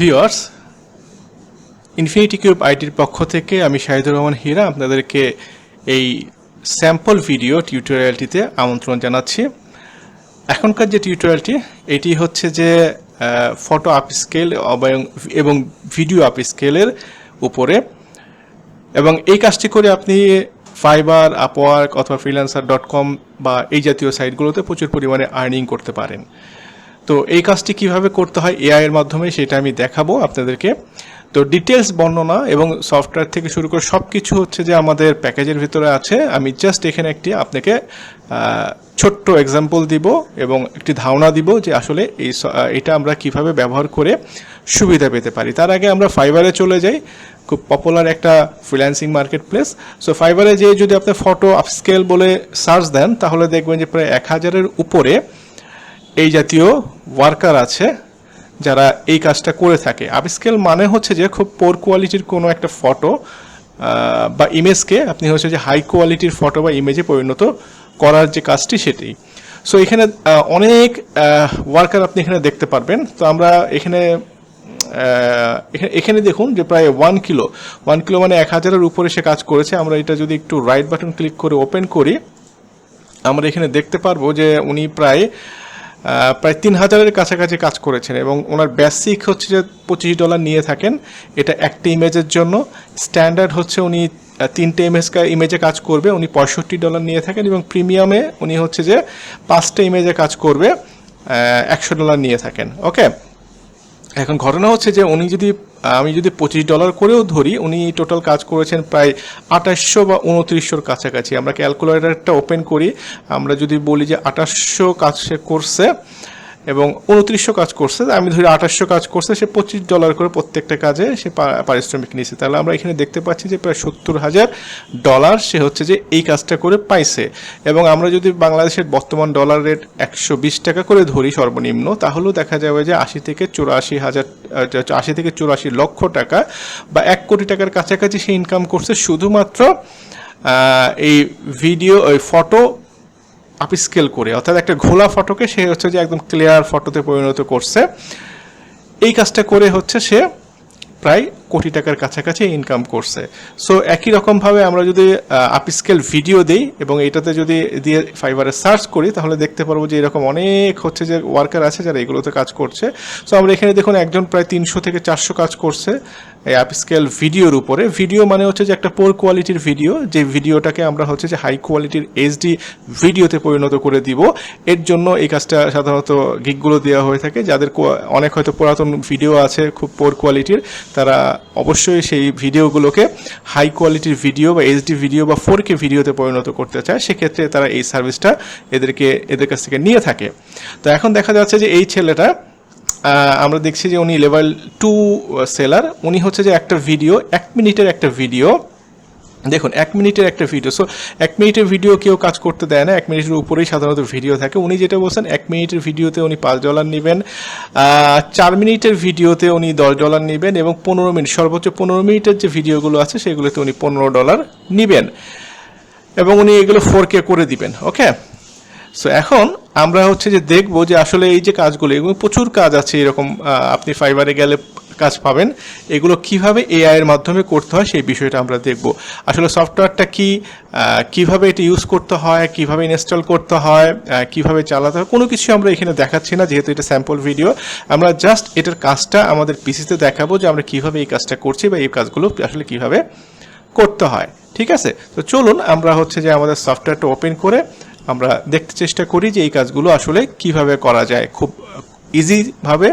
Viewers infinity cube আইটির পক্ষ থেকে আমি শাহিদুর রহমান হীরা আপনাদেরকে এই স্যাম্পল ভিডিও টিউটোরিয়ালটিতে আমন্ত্রণ জানাচ্ছি। এখনকার যে টিউটোরিয়ালটি এটি হচ্ছে যে ফটো আপ স্কেল এবং ভিডিও আপ স্কেলের উপরে। এবং এই কাজটি করে আপনি ফাইবার আপওয়ার্ক অথবা ফ্রিল্যান্সার ডট কম বা এই জাতীয় সাইটগুলোতে প্রচুর পরিমাণে আর্নিং করতে পারেন। তো এই কাজটি কীভাবে করতে হয় এআই এর মাধ্যমে সেটা আমি দেখাবো আপনাদেরকে। তো ডিটেলস বর্ণনা এবং সফটওয়্যার থেকে শুরু করে সব কিছু হচ্ছে যে আমাদের প্যাকেজের ভিতরে আছে। আমি জাস্ট এখানে একটি আপনাকে ছোট্ট এক্সাম্পল দিব এবং একটি ধারণা দিব যে আসলে এই এটা আমরা কীভাবে ব্যবহার করে সুবিধা পেতে পারি। তার আগে আমরা ফাইবারে চলে যাই। খুব পপুলার একটা ফ্রিল্যান্সিং মার্কেট প্লেস সো ফাইবারে যে যদি আপনি ফটো আপস্কেল বলে সার্চ দেন, তাহলে দেখবেন যে প্রায় এক হাজারের উপরে এই জাতীয় ওয়ার্কার আছে যারা এই কাজটা করে থাকে। আপস্কেল মানে হচ্ছে যে খুব পোর কোয়ালিটির কোনো একটা ফটো বা ইমেজকে আপনি হচ্ছে যে হাই কোয়ালিটির ফটো বা ইমেজে পরিণত করার যে কাজটি সেটি। সো এখানে অনেক ওয়ার্কার আপনি এখানে দেখতে পারবেন। তো আমরা এখানে এখানে- দেখুন যে প্রায় ওয়ান কিলো ওয়ান কিলো মানে এক হাজারের উপরে সে কাজ করেছে। আমরা এটা যদি একটু রাইট বাটন ক্লিক করে ওপেন করি, আমরা এখানে দেখতে পারব যে উনি প্রায় প্রায় তিন হাজারের কাছাকাছি কাজ করেছেন এবং ওনার বেসিক হচ্ছে যে পঁচিশ ডলার নিয়ে থাকেন। এটা একটা ইমেজের জন্য। স্ট্যান্ডার্ড হচ্ছে উনি তিনটে ইমেজ ইমেজে কাজ করবে, উনি পঁয়ষট্টি ডলার নিয়ে থাকেন এবং প্রিমিয়ামে উনি হচ্ছে যে পাঁচটা ইমেজে কাজ করবে একশো ডলার নিয়ে থাকেন। ওকে এখন ঘটনা হচ্ছে যে উনি যদি আমি যদি পঁচিশ ডলার করেও ধরি, উনি টোটাল কাজ করেছেন প্রায় আঠাশশো বা উনত্রিশশোর কাছাকাছি। আমরা ক্যালকুলেটারটা ওপেন করি। আমরা যদি বলি যে আঠাশশো কাজ সে করছে এবং উনত্রিশশো কাজ করছে, আমি ধরি আঠাশশো কাজ করছে, সে পঁচিশ ডলার করে প্রত্যেকটা কাজে সে পারিশ্রমিক নিয়েছে। তাহলে আমরা এখানে দেখতে পাচ্ছি যে প্রায় সত্তর হাজার ডলার সে হচ্ছে যে এই কাজটা করে পাইছে। এবং আমরা যদি বাংলাদেশের বর্তমান ডলার রেট একশো বিশ টাকা করে ধরি সর্বনিম্ন, তাহলেও দেখা যাবে যে আশি থেকে চুরাশি হাজার আশি থেকে চুরাশি লক্ষ টাকা বা এক কোটি টাকার কাছাকাছি সে ইনকাম করছে। শুধুমাত্র এই ভিডিও ওই ফটো আপস্কেল করে, অর্থাৎ একটা ঘোলা ফটোকে সে হচ্ছে যে একদম ক্লিয়ার ফটোতে পরিণত করছে। এই কাজটা করে হচ্ছে সে প্রায় কোটি টাকার কাছাকাছি ইনকাম করছে। সো একই রকমভাবে আমরা যদি আপস্কেল ভিডিও দিই এবং এটাতে যদি দিয়ে ফাইবারে সার্চ করি, তাহলে দেখতে পারব যে এরকম অনেক হচ্ছে যে ওয়ার্কার আছে যারা এগুলোতে কাজ করছে। সো আমরা এখানে দেখুন একজন প্রায় তিনশো থেকে চারশো কাজ করছে এই আপস্কেল ভিডিওর উপরে। ভিডিও মানে হচ্ছে যে একটা পোর কোয়ালিটির ভিডিও যে ভিডিওটাকে আমরা হচ্ছে যে হাই কোয়ালিটির এইচডি ভিডিওতে পরিণত করে দিব। এর জন্য এই কাজটা সাধারণত গিকগুলো দেওয়া হয়ে থাকে। যাদের অনেক হয়তো পুরাতন ভিডিও আছে, খুব পোর কোয়ালিটির তারা অবশ্যই সেই ভিডিওগুলোকে হাই কোয়ালিটির ভিডিও বা এইচডি ভিডিও বা ফোর কে ভিডিওতে পরিণত করতে চায়, সেক্ষেত্রে তারা এই সার্ভিসটা এদেরকে, এদের কাছ থেকে নিয়ে থাকে। তো এখন দেখা যাচ্ছে যে এই ছেলেটা আমরা দেখছি যে উনি লেভেল টু সেলার উনি হচ্ছে যে একটা ভিডিও এক মিনিটের একটা ভিডিও দেখুন, এক মিনিটের একটা ভিডিও সো এক মিনিটের ভিডিও কেউ কাজ করতে দেয় না, এক মিনিটের উপরেই সাধারণত ভিডিও থাকে। উনি যেটা বলছেন, এক মিনিটের ভিডিওতে উনি পাঁচ ডলার নেবেন চার মিনিটের ভিডিওতে উনি দশ ডলার নেবেন এবং পনেরো মিনিট, সর্বোচ্চ পনেরো মিনিটের যে ভিডিওগুলো আছে, সেগুলোতে উনি পনেরো ডলার নেবেন। এবং উনি এগুলো ফোর করে দিবেন ওকে সো এখন আমরা হচ্ছে যে দেখব যে আসলে এই যে কাজগুলো, এগুলো প্রচুর কাজ আছে এরকম আপনি ফাইবারে গেলে কাজ পাবেন। এগুলো কীভাবে এআই এর মাধ্যমে করতে হয় সেই বিষয়টা আমরা দেখব। আসলে সফটওয়্যারটা কি কীভাবে এটা ইউজ করতে হয়, কীভাবে ইনস্টল করতে হয় কীভাবে চালাতে হয়, কোনো কিছু আমরা এখানে দেখাচ্ছি না, যেহেতু এটা স্যাম্পল ভিডিও আমরা জাস্ট এটার কাজটা আমাদের পিসিতে দেখাবো যে আমরা কীভাবে এই কাজটা করছি বা এই কাজগুলো আসলে কীভাবে করতে হয়। ঠিক আছে? তো চলুন, আমরা হচ্ছে যে আমাদের সফটওয়্যারটা ওপেন করে আমরা দেখতে চেষ্টা করি যে এই কাজগুলো আসলে কীভাবে করা যায়। খুব ইজিভাবে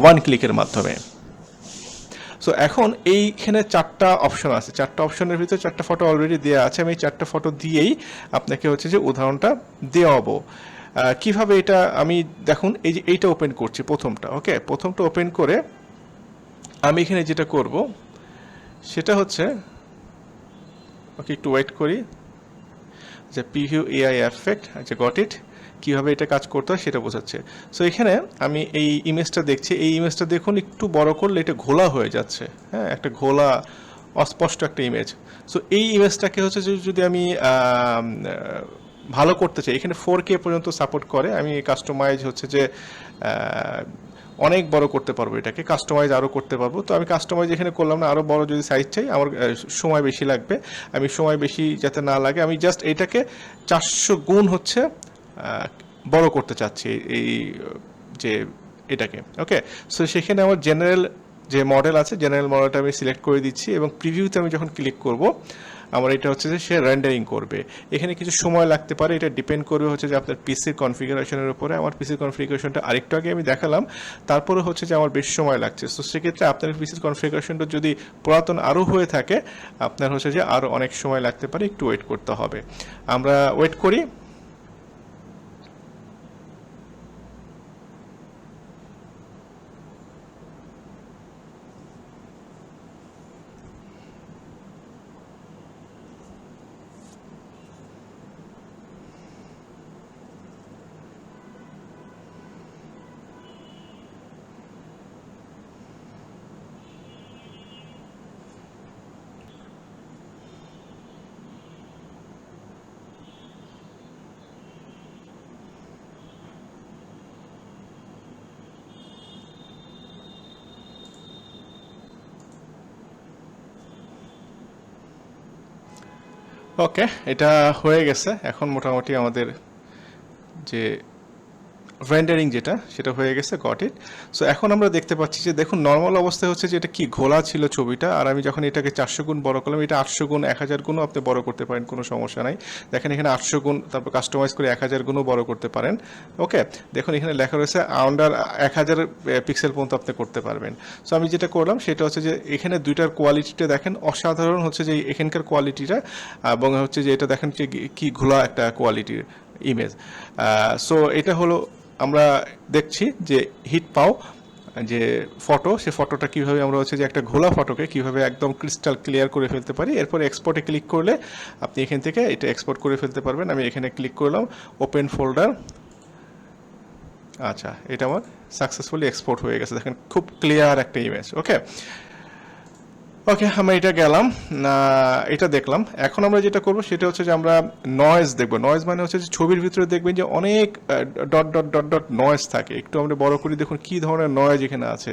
ওয়ান ক্লিকের মাধ্যমে। সো এখন এইখানে চারটা অপশন আছে। চারটা অপশনের ভিতরে চারটা ফটো অলরেডি দেওয়া আছে। আমি এই চারটা ফটো দিয়েই আপনাকে হচ্ছে যে উদাহরণটা দেওয়াবো। কীভাবে এটা আমি দেখুন, এই যে এইটা ওপেন করছি প্রথমটা ওকে প্রথমটা ওপেন করে আমি এখানে যেটা করব, সেটা হচ্ছে ওকে একটু ওয়েট করি। যে পিভিউ এআই এফেক্ট আচ্ছা গট ইট কীভাবে এটা কাজ করতে হয় সেটা বোঝাচ্ছে। সো এখানে আমি এই ইমেজটা দেখছি। এই ইমেজটা দেখুন, একটু বড় করলে এটা ঘোলা হয়ে যাচ্ছে। হ্যাঁ একটা ঘোলা, অস্পষ্ট একটা ইমেজ সো এই ইমেজটাকে হচ্ছে যদি আমি ভালো করতে চাই, এখানে ফোর কে পর্যন্ত সাপোর্ট করে, আমি কাস্টমাইজ হচ্ছে যে অনেক বড় করতে পারব এটাকে কাস্টমাইজ আরও করতে পারব। তো আমি কাস্টমাইজ এখানে করলাম না আরও বড় যদি সাইজ চাই, আমার সময় বেশি লাগবে। আমি সময় বেশি যাতে না লাগে, আমি জাস্ট এটাকে চারশো গুণ হচ্ছে বড় করতে চাচ্ছি এই- যে এটাকে। ওকে সো সেখানে আমার জেনারেল যে মডেল আছে জেনারেল মডেলটা আমি সিলেক্ট করে দিচ্ছি এবং প্রিভিউতে আমি যখন ক্লিক করব, আমার এটা হচ্ছে যে সে রেন্ডারিং করবে। এখানে কিছু সময় লাগতে পারে, এটা ডিপেন্ড করবে হচ্ছে যে আপনার পিসির কনফিগারেশনের উপরে। আমার পিসির কনফিগারেশনটা আরেকটু আগে আমি দেখালাম, তারপরে হচ্ছে যে আমার বেশি সময় লাগছে। তো সেক্ষেত্রে আপনার পিসির কনফিগারেশনটা যদি পুরাতন আরও হয়ে থাকে, আপনার হচ্ছে যে আরও অনেক সময় লাগতে পারে, একটু ওয়েট করতে হবে। আমরা ওয়েট করি ওকে এটা হয়ে গেছে। এখন মোটামুটি আমাদের যে রেন্ডারিং যেটা, সেটা হয়ে গেছে গট ইট সো এখন আমরা দেখতে পাচ্ছি যে দেখুন নর্মাল অবস্থায় হচ্ছে যে এটা কি ঘোলা ছিল ছবিটা, আর আমি যখন এটাকে চারশো গুণ বড় করলাম, এটা আটশো গুণ, এক হাজার গুণও আপনি বড় করতে পারেন, কোনো সমস্যা নাই। দেখেন এখানে আটশো গুণ, তারপর কাস্টমাইজ করে এক হাজার গুণও বড় করতে পারেন। ওকে দেখুন, এখানে লেখা রয়েছে আন্ডার এক হাজার পিক্সেল পর্যন্ত আপনি করতে পারবেন। সো আমি যেটা করলাম, সেটা হচ্ছে যে এখানে দুইটার কোয়ালিটিটা দেখেন, অসাধারণ হচ্ছে যে এখানকার কোয়ালিটিটা এবং হচ্ছে যে এটা দেখেন যে কি ঘোলা একটা কোয়ালিটির ইমেজ সো এটা হলো আমরা দেখছি যে হিট পাও, যে ফটো সে ফটোটা কীভাবে আমরা হচ্ছে যে একটা ঘোলা ফটোকে কীভাবে একদম ক্রিস্টাল ক্লিয়ার করে ফেলতে পারি। এরপর এক্সপোর্টে ক্লিক করলে আপনি এখান থেকে এটা এক্সপোর্ট করে ফেলতে পারবেন। আমি এখানে ক্লিক করলাম ওপেন ফোল্ডার আচ্ছা এটা আমার সাকসেসফুলি এক্সপোর্ট হয়ে গেছে। দেখেন, খুব ক্লিয়ার একটা ইমেজ ওকে ওকে আমরা এটা গেলাম। এটা দেখলাম। এখন আমরা যেটা করব সেটা হচ্ছে যে আমরা নয়েজ দেখব। নয়েজ মানে হচ্ছে যে ছবির ভিতরে দেখবেন যে অনেক dot dot dot dot noise থাকে। একটু আমরা বড় করি, দেখুন কি ধরনের নয়েজ এখানে আছে।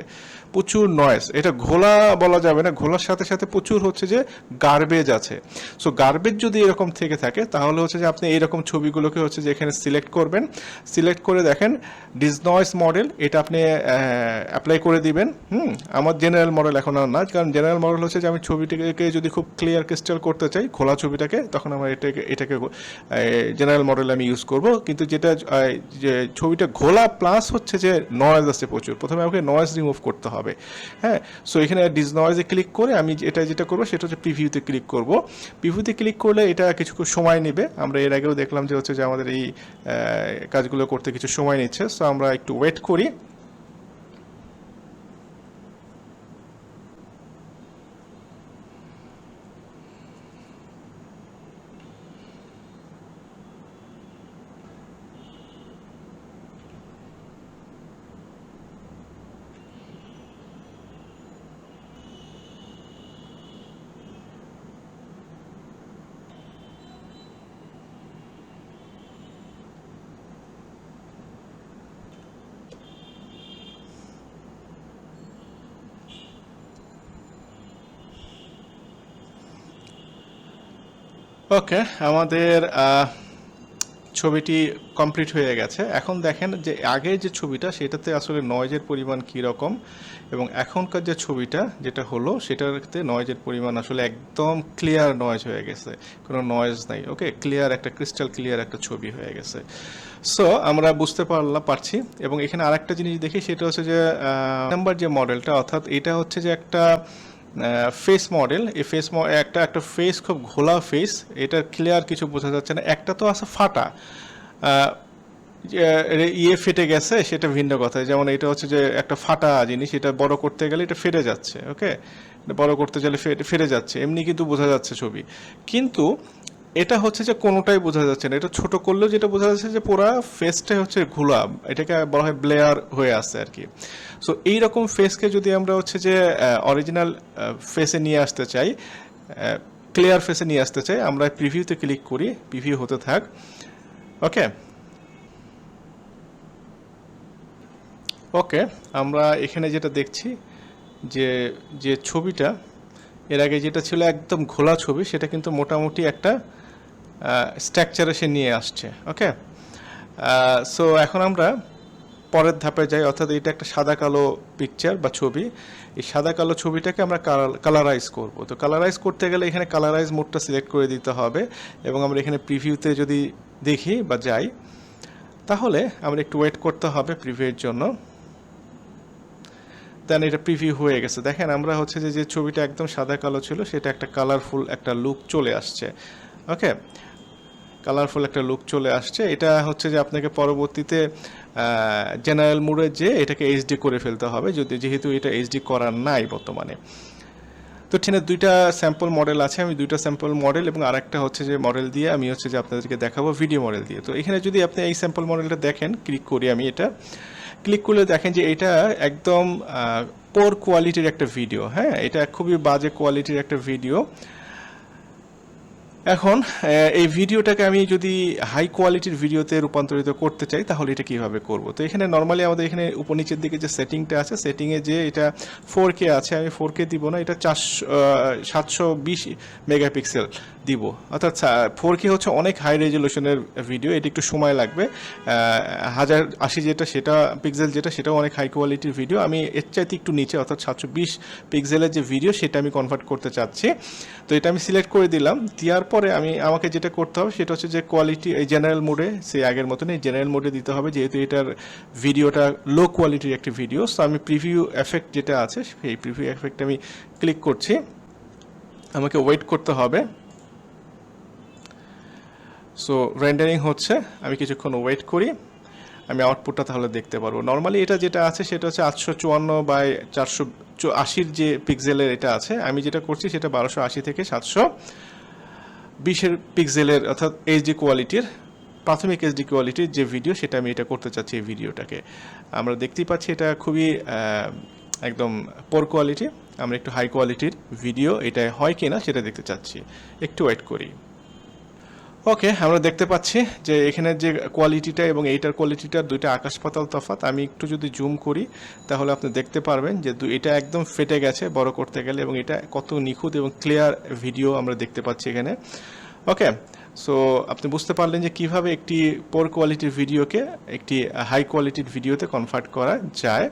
প্রচুর নয়েজ এটা ঘোলা বলা যাবে না, ঘোলার সাথে সাথে প্রচুর হচ্ছে যে গার্বেজ আছে। সো গার্বেজ যদি এরকম থেকে থাকে, তাহলে হচ্ছে যে আপনি এইরকম ছবিগুলোকে হচ্ছে যে এখানে সিলেক্ট করবেন। সিলেক্ট করে দেখেন ডিসনয়েস মডেল এটা আপনি অ্যাপ্লাই করে দিবেন। হুম, আমার জেনারেল মডেল এখন আর না কারণ জেনারেল মডেল হচ্ছে যে আমি ছবিটাকে যদি খুব ক্লিয়ার ক্রিস্টাল করতে চাই খোলা ছবিটাকে, তখন আমার এটাকে এটাকে জেনারেল মডেল আমি ইউজ করব। কিন্তু যেটা যে ছবিটা ঘোলা প্লাস হচ্ছে যে নয়েজ আছে প্রচুর। প্রথমে আমাকে নয়েজ রিমুভ করতে হবে। হ্যাঁ সো এখানে ডিস নয়েজে ক্লিক করে আমি এটা যেটা করব, সেটা হচ্ছে প্রিভিউতে ক্লিক করব। প্রিভিউতে ক্লিক করলে এটা কিছু সময় নেবে। আমরা এর আগেও দেখলাম যে হচ্ছে যে আমাদের এই কাজগুলো করতে কিছু সময় নিচ্ছে। সো আমরা একটু ওয়েট করি। ওকে আমাদের ছবিটি কমপ্লিট হয়ে গেছে। এখন দেখেন যে আগের যে ছবিটা, সেটাতে আসলে নয়েজের পরিমাণ কী রকম এবং এখনকার যে ছবিটা যেটা হলো, সেটাতে নয়েজের পরিমাণ আসলে একদম ক্লিয়ার নয়েজ হয়ে গেছে। কোনো নয়েজ নাই ওকে ক্লিয়ার একটা ক্রিস্টাল ক্লিয়ার একটা ছবি হয়ে গেছে। সো আমরা বুঝতে পারলাম পারছি এবং এখানে আরেকটা জিনিস দেখি, সেটা হচ্ছে যে নাম্বার যে মডেলটা অর্থাৎ এটা হচ্ছে যে একটা ফেস মডেল এই ফেস একটা একটা ফেস খুব ঘোলা ফেস এটা ক্লিয়ার কিছু বোঝা যাচ্ছে না। একটা তো আছে ফাটা। ইয়ে ফেটে গেছে, সেটা ভিন্ন কথা। যেমন এটা হচ্ছে যে, একটা ফাটা জিনিস, এটা বড় করতে গেলে এটা ফেটে যাচ্ছে ওকে বড় করতে গেলে ফেটে যাচ্ছে। এমনি কিন্তু বোঝা যাচ্ছে ছবি। কিন্তু এটা হচ্ছে যে কোনোটাই বোঝা যাচ্ছে না। এটা ছোট করলেও যেটা বোঝা যাচ্ছে যে পুরা ফেসটাই হচ্ছে ঘোলা এটাকে বলা হয় ব্লেয়ার হয়ে আসছে আর কি। সো এইরকম ফেসকে যদি আমরা হচ্ছে যে অরিজিনাল ফেসে নিয়ে আসতে চাই ক্লিয়ার ফেসে নিয়ে আসতে চাই, আমরা প্রিভিউতে ক্লিক করি প্রিভিউ হতে থাক। ওকে ওকে আমরা এখানে যেটা দেখছি, যে যে ছবিটা, এর আগে যেটা ছিল একদম ঘোলা ছবি, সেটা কিন্তু মোটামুটি একটা স্ট্রাকচারে সে নিয়ে আসছে ওকে সো এখন আমরা পরের ধাপে যাই, অর্থাৎ এটা একটা সাদা কালো পিকচার বা ছবি। এই সাদা কালো ছবিটাকে আমরা কালারাইজ করব। তো কালারাইজ করতে গেলে এখানে কালারাইজ মোডটা সিলেক্ট করে দিতে হবে এবং আমরা এখানে প্রিভিউতে যদি দেখি বা যাই, তাহলে আমরা একটু ওয়েট করতে হবে প্রিভিউয়ের জন্য। দেন এটা প্রিভিউ হয়ে গেছে। দেখেন, আমরা হচ্ছে যে যে ছবিটা একদম সাদা কালো ছিল, সেটা একটা কালারফুল একটা লুক চলে আসছে ওকে কালারফুল একটা লুক চলে আসছে। এটা হচ্ছে যে আপনাকে পরবর্তীতে জেনারেল মুডে যে, এটাকে এইচডি করে ফেলতে হবে, যদি যেহেতু এটা এইচডি করার নাই বর্তমানে। তো ঠিক দুইটা স্যাম্পল মডেল আছে, আমি দুইটা স্যাম্পল মডেল এবং আরেকটা হচ্ছে যে মডেল দিয়ে আমি হচ্ছে যে আপনাদেরকে দেখাবো ভিডিও মডেল দিয়ে। তো এখানে যদি আপনি এই স্যাম্পল মডেলটা দেখেন ক্লিক করি আমি এটা। ক্লিক করলে দেখেন যে এটা একদম পোর কোয়ালিটির একটা ভিডিও হ্যাঁ? এটা খুবই বাজে কোয়ালিটির একটা ভিডিও এখন এই ভিডিওটাকে আমি যদি হাই কোয়ালিটির ভিডিওতে রূপান্তরিত করতে চাই, তাহলে এটা কীভাবে করব? তো এখানে নর্মালি আমাদের এখানে উপনিচের দিকে যে সেটিংটা আছে সেটিংয়ে যে এটা ফোর আছে, আমি ফোর কে দিব না, এটা চারশো সাতশো বিশ মেগাপিক্সেল। দিব। অর্থাৎ ফোর কে হচ্ছে অনেক হাই রেজলিউশনের ভিডিও এটি একটু সময় লাগবে। হাজার আশি যেটা, সেটা পিক্সেল যেটা, সেটাও অনেক হাই কোয়ালিটির ভিডিও আমি এর চাইতে একটু নিচে, অর্থাৎ সাতশো বিশ পিক্সেলের যে ভিডিও সেটা আমি কনভার্ট করতে চাচ্ছি। তো এটা আমি সিলেক্ট করে দিলাম। দেওয়ার পরে আমি, আমাকে যেটা করতে হবে, সেটা হচ্ছে যে কোয়ালিটি এই জেনারেল মোডে সেই আগের মতন এই জেনারেল মোডে দিতে হবে, যেহেতু এটার ভিডিওটা লো কোয়ালিটির একটি ভিডিও সো আমি প্রিভিউ এফেক্ট যেটা আছে, সেই প্রিভিউ এফেক্ট আমি ক্লিক করছি। আমাকে ওয়েট করতে হবে। সো রেন্ডারিং হচ্ছে, আমি কিছুক্ষণ ওয়েট করি, আমি আউটপুটটা তাহলে দেখতে পারব। নর্মালি এটা যেটা আছে সেটা হচ্ছে আটশো চুয়ান্ন বাই চারশো আশির যে পিক্সেলের এটা আছে, আমি যেটা করছি সেটা বারোশো আশি থেকে সাতশো বিশের পিক্সেলের অর্থাৎ এইচডি কোয়ালিটির প্রাথমিক এইচডি কোয়ালিটির যে ভিডিও সেটা আমি এটা করতে চাচ্ছি এই ভিডিওটাকে আমরা দেখতেই পাচ্ছি এটা খুবই একদম পোর কোয়ালিটি আমরা একটু হাই কোয়ালিটির ভিডিও এটা হয় কিনা সেটা দেখতে চাচ্ছি। একটু ওয়েট করি। ওকে আমরা দেখতে পাচ্ছি যে এখানে যে কোয়ালিটিটা এবং এইটার কোয়ালিটিটা দুইটা আকাশ পাতাল তফাৎ। আমি একটু যদি জুম করি, তাহলে আপনি দেখতে পারবেন যে এটা একদম ফেটে গেছে, বড় করতে গেলে, এবং এটা কত নিখুঁত এবং ক্লিয়ার ভিডিও আমরা দেখতে পাচ্ছি এখানে। ওকে সো আপনি বুঝতে পারলেন যে কীভাবে একটি পোর কোয়ালিটির ভিডিওকে একটি হাই কোয়ালিটির ভিডিওতে কনভার্ট করা যায়।